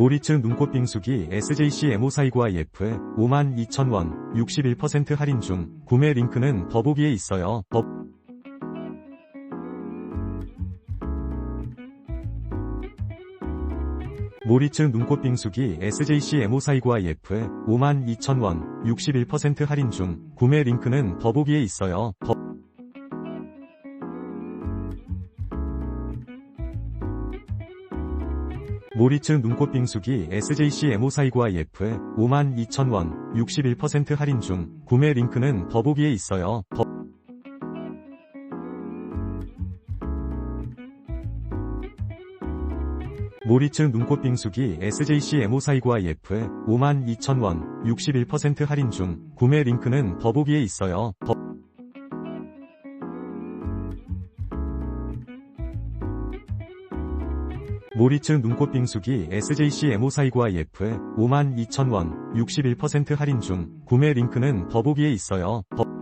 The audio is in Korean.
모리츠 눈꽃 빙수기 SJC M542F 52,000원 61% 할인 중 구매 링크는 더보기에 있어요. 더... 모리츠 눈꽃 빙수기 SJC M542F 52,000원 61% 할인 중 구매 링크는 더보기에 있어요. 더... 모리츠 눈꽃 빙수기 SJC M542F 52,000원 61% 할인 중 구매 링크는 더보기에 있어요. 더... 모리츠 눈꽃 빙수기 SJC M542F 52,000원 61% 할인 중 구매 링크는 더보기에 있어요. 더... 모리츠 눈꽃 빙수기 SJC M542F 52,000원 61% 할인 중 구매 링크는 더보기에 있어요. 더...